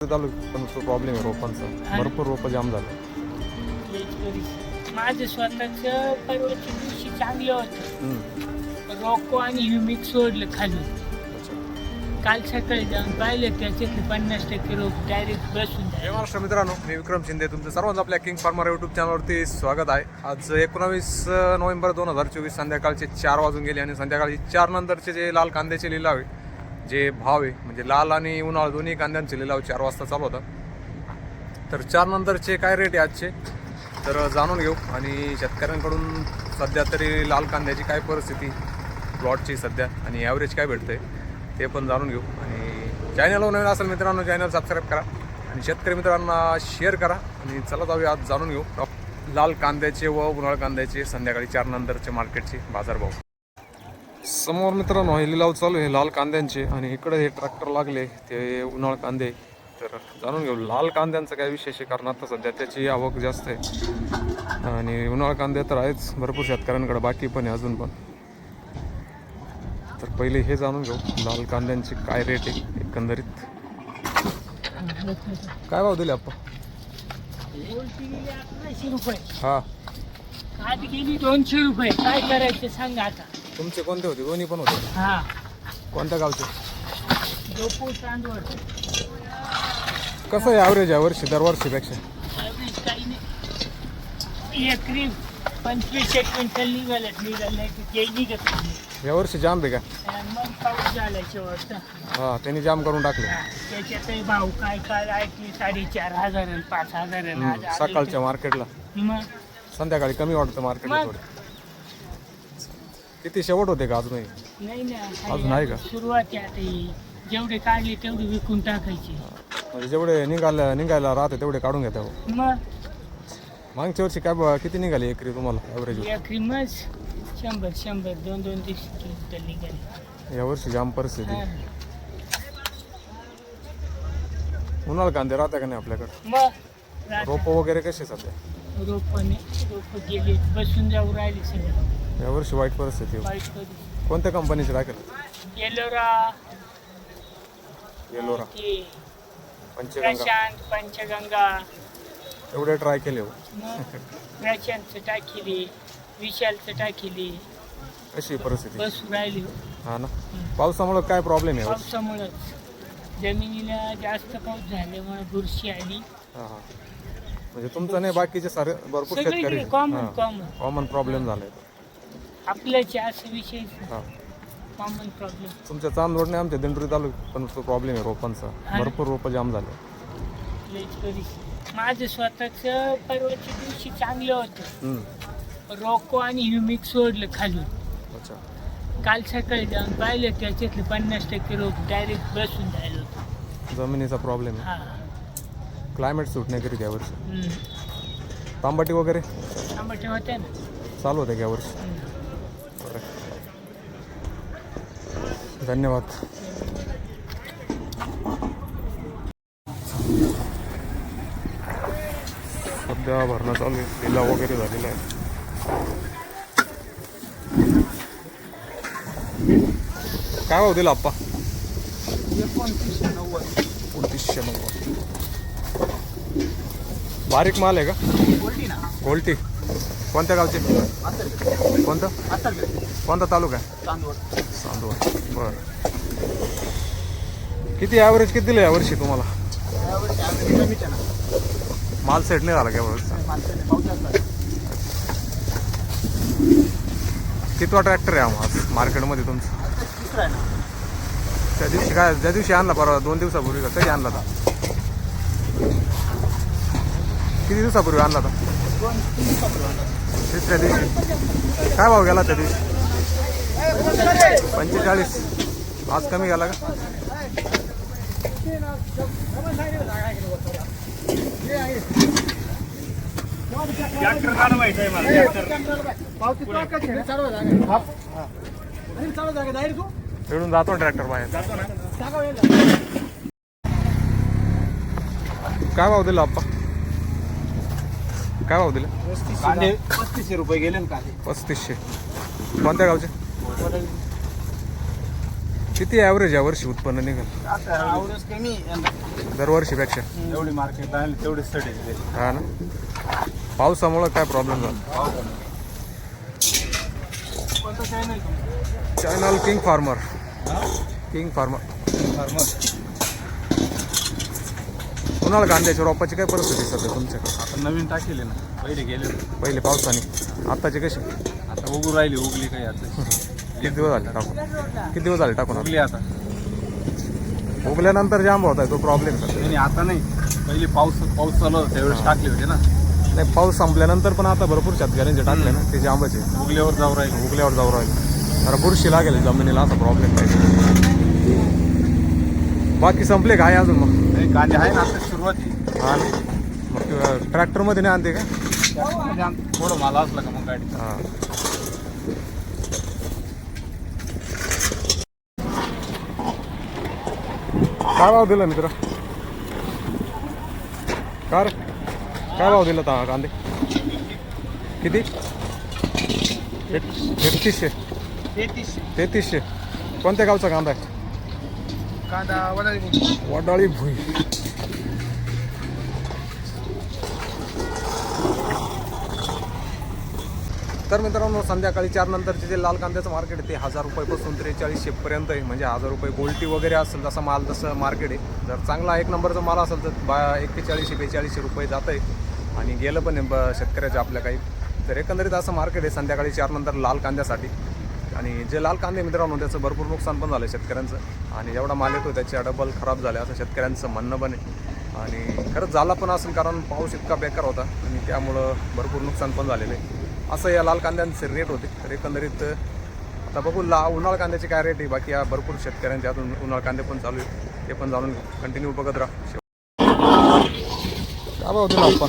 चालू पण तो प्रॉब्लेम आहे रोपांचा. भरपूर रोपं जाम झाले. माझं स्वतःच परवाच्या दिवशी चांगलं होतं. रोको आणि ह्युमिक सोडलं खाली. काल सकाळी जाऊन पाहिलं त्याच्यातले पन्नास टक्के रोप डायरेक्ट बसून जय महाराष्ट्र मित्रांनो मी विक्रम शिंदे तुमचं सर्वांचं आपल्या किंग फार्मर युट्यूब चॅनलवरती स्वागत आहे. आज एकोणावीस नोव्हेंबर दोन हजार चोवीस संध्याकाळचे चार वाजून गेले आणि संध्याकाळी चार नंतरचे जे लाल कांद्याचे लिलाव आहे जे भाव आहे म्हणजे लाल आणि उन्हाळ दोन्ही कांद्यांचे लिलाव चार वाजता चालू होता. तर चार नंतरचे काय रेट आहे आजचे? तर जाणून घेऊ. आणि शेतकऱ्यांकडून सध्या तरी लाल कांद्याची काय परिस्थिती प्लॉटची सध्या आणि ॲव्हरेज काय भेटतंय ते पण जाणून घेऊ. आणि चॅनलवर नवीन असेल मित्रांनो चॅनल सबस्क्राईब करा. आणि शेतकरी मित्रांना शेअर करा. आणि चला जाऊया आज जाणून घेऊ. लाल कांद्याचे व उन्हाळ कांद्याचे संध्याकाळी चार नंतरचे मार्केटचे बाजारभाव. समोर मित्रांनो हे लिलाव चालू आहे लाल कांद्यांचे. आणि इकडे हे ट्रॅक्टर लागले ते उन्हाळ कांदे. तर जाणून घेऊ लाल कांद्यांचं काय विशेष कारण आता सध्या त्याची आवक जास्त आहे. आणि उन्हाळ कांदे तर आहेच भरपूर शेतकऱ्यांकडे बाकी पण आहे अजून पण. तर पहिले हे जाणून घेऊ लाल कांद्यांचे काय रेट आहे एकंदरीत? काय भाव दिले आपण हा. दोनशे रुपये. काय करायचं सांग आता. तुमचे कोणते होते? दोन्ही पण होते. हा. कोणत्या गावचे? कसं आहे ॲव्हरेज आहे वर्षी दरवर्षीपेक्षा? ॲव्हरेज काही नाही एकरी पंचवीस एक क्विंटल निघालं निघालं नाही की ते निघत नाही. यावर्षी जाम आहे का? आणि मग पाऊस झाला शेवटचा. हा त्यांनी जाम करून टाकले. त्याच्यातही भाव काय काय ऐकली? साडेचार हजार आणि पाच हजार आणि आज हम्म, सकाळच्या मार्केटला. मग? संध्याकाळी कमी वाटतं मार्केटला मग? थोडे. किती शेवट होते का अजूनही? नाही ना अजून आहे का? सुरुवात आहे आता ही. जेवढे काढले तेवढे विकून टाकायचे. म्हणजे जेवढे निघायला निघायला राहते तेवढे काढून घेता हो. मग? मागच्या वर्षी काय ब- किती निघाली एकरी तुम्हाला ॲव्हरेज एकरी मग शंभर शंभर दोन दोन तीस क्विंटल निघाले. यावर्षी जाम परिस्थिती. हा. उन्हाळ कांदे राहते का नाही आपल्याकडे? मग? रोपं वगैरे कसे सध्या? रोपणे रोप गेले बसून जाऊ राहिले सगळे. यावर्षी वाईट परिस्थिती कधी कोणत्या कंपनीचे टाकेल एलोरा येलोरा. ते पंचगंगा. प्रशांत पंचगंगा. एवढे ट्राय केले हो. मग प्रशांतचं टाकिले विशालचं टाकिले कशी आहे परिस्थिती? बस राहिली हा. ना. पावसामुळे काय प्रॉब्लेम आहे यावर्षी? पावसामुळंच. जमिनीला जास्त पाऊस झाल्यामुळे बुरशी आली. हा हा. म्हणजे तुमचं नाही बाकीचे सारे भरपूर शेतकरी. सगळीकडे कॉमन कॉमन कॉमन प्रॉब्लेम झाले. आपल्याचे असं विषय हा. कॉमन प्रॉब्लेम तुमच्या चांदवडने आमच्या दिंडोरी तालुक्यात पण तो प्रॉब्लेम आहे रोपांचा. भरपूर रोपं जाम झाले. लईच माझं स्वतःच परवाच्या दिवशी चांगलं होतं. हम्म. रोको आणि ह्युमिक सोडलं खाली. अच्छा. काल सकाळी जाऊन पाहिलं त्याच्यातले पन्नास टक्के रोप डायरेक्ट बसून राहिलं होतं. जमिनीचा प्रॉब्लेम हा. आहे क्लायमेट सूट नाही करीत यावर्षी. तांबाटी वगैरे? टमाटे होते ना. चालू होते यावर्षी हम्म. धन्यवाद सध्या भरणं चालू आहे. लिलाव वगैरे झालेला आहे. काय भाव दिला आप्पा? एकोणतीसशे नव्वद. बारीक माल आहे का? गोल्टी. कोणत्या गावचे? कोणतं? कोणता तालुका आहे? चांदवड. बरं. किती ॲव्हरेज किती दिलं यावर्षी तुम्हाला? माल सेट नाही झाला का यावर्षी कितवा ट्रॅक्टर आहे आम्हाला मार्केटमध्ये तुमचं? त्या दिवशी काय ज्या दिवशी आणला परवा दोन दिवसापूर्वी का? कधी आणला होता. किती दिवसापूर्वी आणला होता? तिसऱ्या दिवशी काय भाव गेला त्या दिवशी पंचेचाळीस. आज कमी गेला का? फिरून जातो ट्रॅक्टर बाहेर. काय भाव दिला आप्पा काय भाव दिला? कांदे पस्तीसशे रुपये गेले ना कांदे. पस्तीसशे. कोणत्या गावचे? किती ॲव्हरेज या वर्षी उत्पन्न निघाल? आता आवडच कमी यंदा. दरवर्षीपेक्षा. एवढी मार्केट आहे तेवढी स्टडी हा ना. पावसामुळं काय प्रॉब्लेम झाला? कोणतं channel channel king farmer king farmer farmer उन्हाळा कांद्याच्या रोपाची काय परिस्थिती आहे सध्या तुमच्याकडे आता नवीन टाकेले ना. पहिले गेले पहिले पावसाने. आत्ताची कशी आता उगू राहिली उगली काही आता. किती दिवस झाले टाकून? किती दिवस झाले टाकून? उगली आता. उगल्यानंतर जांब होता तो प्रॉब्लेम नाही आता नाही. पहिले पाऊस पाऊस चालू होता त्यावेळेस टाकले होते ना. नाही पाऊस संपल्यानंतर पण आता भरपूर शेतकऱ्यांचे टाकले ना ते जांबाचे उगल्यावर जाऊ राहिले. उगल्यावर जाऊ राहिले. जरा बुरशी लागेल जमिनीला असा प्रॉब्लेम काय बाकी संपले काय अजून मग? नाही कांदे आहे ना आता. सुरुवाती हा ना. मग ट्रॅक्टरमध्ये नाही आणते का? आम- थोडं मला असलं का मग गाडी? हां. काय भाव दिला मित्र? का रे काय भाव दिला ता कांदे? किती? एक- एकतीसशे तेहतीसशे. तेहतीसशे. कोणत्या गावचा कांदा आहे? कांदा वडाळी वडाळी भुई. तर मित्रांनो संध्याकाळी चार नंतरचे जे लाल कांद्याचं मार्केट आहे ते हजार रुपयापासून त्रेचाळीसशेपर्यंत आहे. म्हणजे हजार रुपये गोल्टी वगैरे असेल तसा माल तसं मार्केट आहे. जर चांगला एक नंबरचा माल असेल तर बा एक्केचाळीसशे बेचाळीसशे रुपये जात आहे आणि गेलं पण आहे ब शेतकऱ्याचं आपल्या काही. तर एकंदरीत असं मार्केट आहे संध्याकाळी चार नंतर लाल कांद्यासाठी. आणि जे लाल कांदे मित्रांनो त्याचं भरपूर नुकसान पण झालं शेतकऱ्यांचं. आणि जेवढा माल येतो त्याच्या डबल खराब झाले असं शेतकऱ्यांचं म्हणणं पण आहे. आणि खरंच झाला पण असेल कारण पाऊस इतका बेकार होता. आणि त्यामुळं भरपूर नुकसान पण झालेलं आहे. असं या लाल कांद्यांचे रेट होते. तर एकंदरीत आता बघू ला उन्हाळ कांद्याचे काय रेट आहे? बाकी या भरपूर शेतकऱ्यांच्या अजून उन्हाळ कांदे पण चालू आहे ते पण जाणून कंटिन्यू बघत राहा. काय भाव दिला आपण?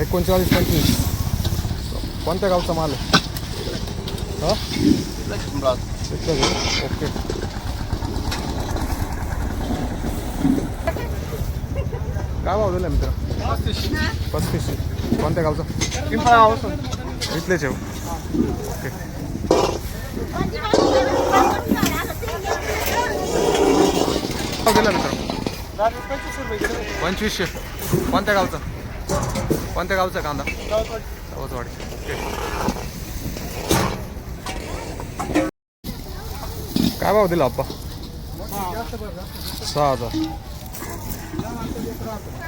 एकोणचाळीस पंचवीस. कोणत्या गावचा माल आहे? हा? ओके. काय भाव दिला मित्र? पस्तीसशे. कोणत्या गावचा? इथलेच आहे ओके. भाव दिला मित्र पंचवीसशे. कोणत्या गावचा? कोणत्या गावचा कांदा? सावतवाडी. ओके. काय भाव दिला आप्पा? सहा हजार.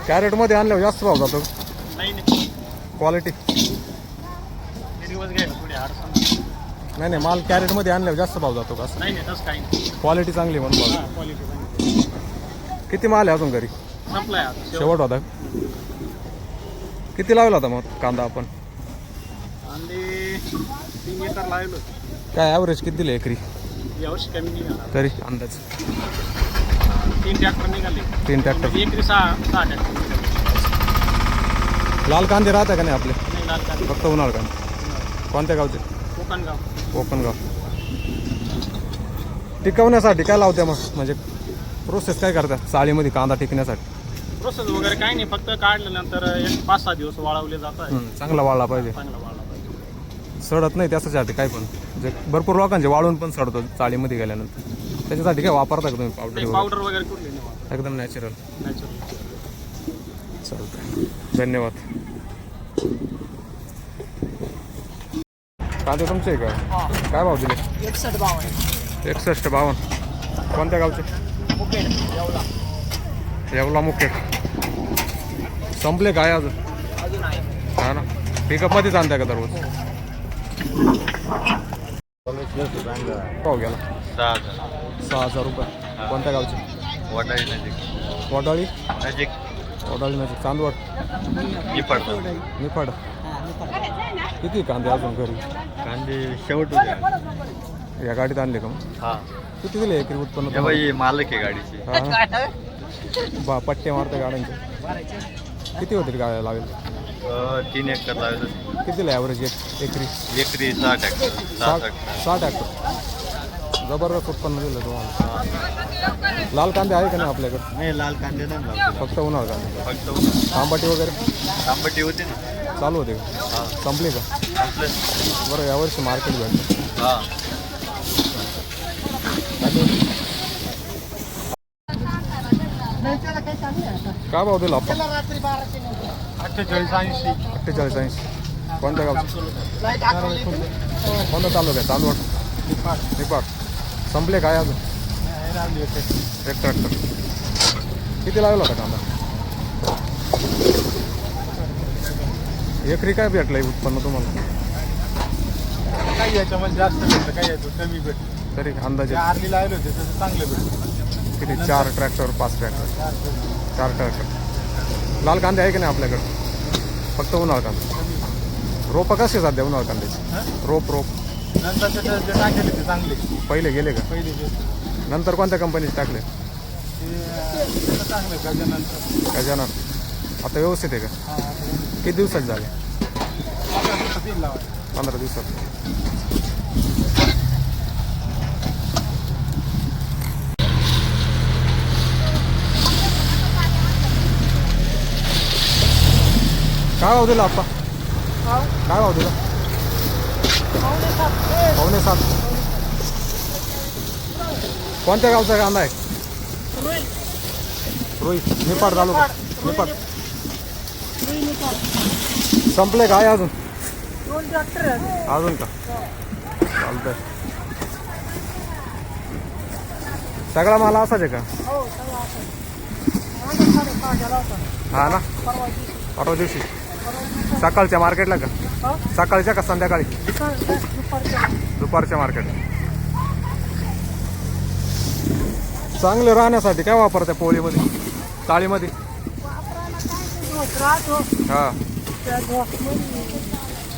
कॅरेटमध्ये आणल्यावर जास्त भाव जातो. नाही नाही. क्वालिटी नाही नाही माल कॅरेटमध्ये आणल्यावर जास्त भाव जातो का क्वालिटी चांगली म्हणून भाव. किती माल आहे अजून घरी? शेवट होता. किती लावला होता मग कांदा आपण? काय ॲव्हरेज किती दिले एकरी? तरी अंदाज. तीन ट्रॅक्टर निघाले. तीन ट्रॅक्टर म्हणजे एकरी सहा सहा ट्रॅक्टर लाल कांदे राहते का नाही आपले? नाही लाल कांदे. फक्त उन्हाळ कांदे. कोणत्या गावचे? कोकणगाव. कोकणगाव. टिकवण्यासाठी काय लावते मग? म्हणजे प्रोसेस काय करतात साळीमध्ये कांदा टिकण्यासाठी? प्रोसेस वगैरे काही नाही फक्त काढल्यानंतर एक पाच सहा दिवस वाळवले जातात चांगला वाळला पाहिजे. चांगला वाळला पाहिजे. सडत नाही त्याच्यासाठी काय पण. म्हणजे भरपूर लोकांचे वाळून पण सडतो चाळीमध्ये गेल्यानंतर. त्याच्यासाठी काय वापरता का तुम्ही पावडर? पावडर वगैरे? कुठली नाही वापरत. एकदम नॅचरल नॅचरल चालतंय. धन्यवाद. कांदे तुमचे आहे का काय भाव दिले? एकसष्ट बावन्न. एकसष्ट बावन्न. कोणत्या गावचे? येवला. मुखेड. संपले काय अजून? अजून आहे. हा ना. पिकअपमध्येच आणताय का दररोज? भाव गेला. सहा हजार. सहा हजार रुपये. कोणत्या गावचे? वडाळी नजीक. वडाळी? नजीक. वडाळी नजीक चांदवड निफाड. निफाड. किती कांदे अजून घरी? कांदे शेवट होते या गाडीत आणले का मग? हा. किती दिले एकरी उत्पन्न तुम्हाला? बाई मालक आहे गाडीची. हा? बा पट्टे मारते गाड्यांचे. किती होतील गाड्या लागेल अं, तीन एकर लावलं. किती दिले ॲव्हरेज एक एकरी? एकरी सहा ट्रॅक्टर सहा साठ ट्रॅक्टर साठ ॲक्टर जबरदस्त उत्पन्न दिलं तुम्हाला. लाल कांदे आहे का नाही आपल्याकडे? नाही लाल कांदे नाही फक्त उन्हाळ कांदे. फक्त तांबाटी वगैरे? तांबटी होते ना. चालू होते का? संपले का? बरं यावर्षी मार्केट भेटलं. हा. काय भाव दिला आपण? अठ्ठेचाळीस ऐंशी. अठ्ठेचाळीस ऐंशी. कोणत्या गाव कोणता तालुका आहे? चांदवड निपाट संपले काय अजून? एक ट्रॅक्टर किती लागला होता कांदा? एकरी काय भेटलंय उत्पन्न तुम्हाला? काही याच्यामध्ये जास्त भेटतं काही याच्यात कमी भेटतं तरी अंदाजे. आरली लावले होते चांगलं भेटतं किती? चार ट्रॅक्टर पाच ट्रॅक्टर चार ट्रॅक्टर लाल कांदे आहे की नाही आपल्याकडे? फक्त उन्हाळ कांदा. रोपं कसे सध्या उन्हाळ कांद्याचे? रोप रोप. नंतर त्याचं जे टाकेले ते चांगले पहिले गेले का? पहिले जे नंतर कोणत्या कंपनीचे टाकले? ते चांगलं गजानन. आता व्यवस्थित आहे का? हा, किती दिवसात झाले? आता. पंधरा दिवसात. काय भाव दिला आप्पा काय भाव दिला? पावणे सात कोणत्या गावचा कांदा आहे? रोहित. निपाड तालुका. निपाड संपले काय अजून? अजून का? चालतंय. सगळा माल असाच आहे का? हा ना? परवा दिवशी. सकाळच्या मार्केटला का? सकाळच्या का संध्याकाळी दुपारच्या. मार्केट चांगले राहण्यासाठी काय वापरता पोळीमध्ये चाळीमध्ये हो. त्या झोपमध्ये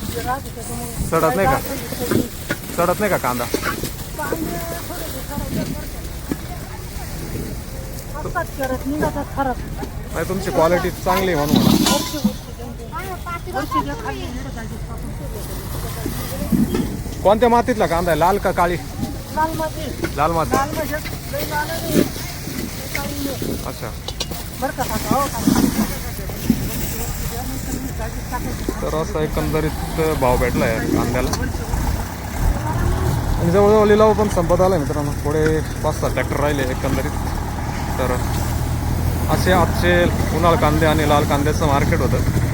ते राहत त्याच्यामुळे. सडत नाही का? सडत नाही का कांदा नाही तुमची क्वालिटी चांगली म्हणून कोणत्या मातीतला कांदा आहे? लाल का काळी? लाल माती. लाल माती अच्छा. तर असा एकंदरीत भाव भेटला आहे कांद्याला. आणि जवळजवळ लिलाव पण संपत आला मित्रांनो. थोडे पाच सहा ट्रॅक्टर राहिले एकंदरीत. तर असे आजचे उन्हाळ कांदे आणि लाल कांद्याचं मार्केट होतं.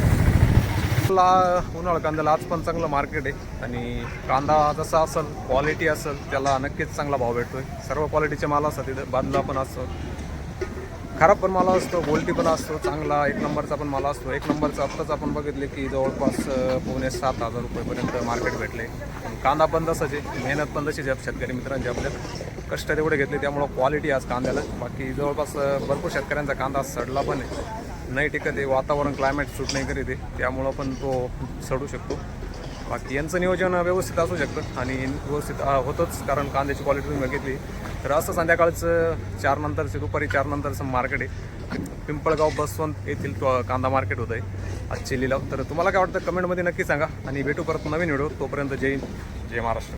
ला उन्हाळा कांद्याला आज पण चांगलं मार्केट आहे. आणि कांदा जसा असेल क्वालिटी असेल त्याला नक्कीच चांगला भाव भेटतोय. सर्व क्वालिटीचे माल असतात तिथं बांधला पण असतो खराब पण माल असतो गोल्टी पण असतो चांगला. एक नंबरचा पण माल असतो. एक नंबरचा आत्ताच आपण बघितले की जवळपास पुणे पावणे सात हजार रुपयेपर्यंत मार्केट भेटले. कांदा पण तसंच आहे. मेहनत पण तशीच आहे शेतकरी मित्रांची. आपल्यात कष्ट तेवढे घेतले त्यामुळं क्वालिटी आज कांद्याला. बाकी जवळपास भरपूर शेतकऱ्यांचा कांदा सडला पण आहे. नाही टिकत आहे. वातावरण क्लायमेट सूट नाही करीत आहे. त्यामुळं पण तो सडू शकतो. बाकी यांचं नियोजन व्यवस्थित असू शकतं. आणि व्यवस्थित होतंच. कारण कांद्याची क्वालिटी तुम्ही बघितली. तर असं संध्याकाळचं चार नंतरचं दुपारी चार नंतरचं मार्केट आहे. पिंपळगाव बसवंत येथील कांदा मार्केट होतं आहे आजचे लिलाव तर तुम्हाला काय वाटतं कमेंटमध्ये नक्की सांगा. आणि भेटू परत नवीन व्हिडिओ तोपर्यंत जय हिंद जय महाराष्ट्र.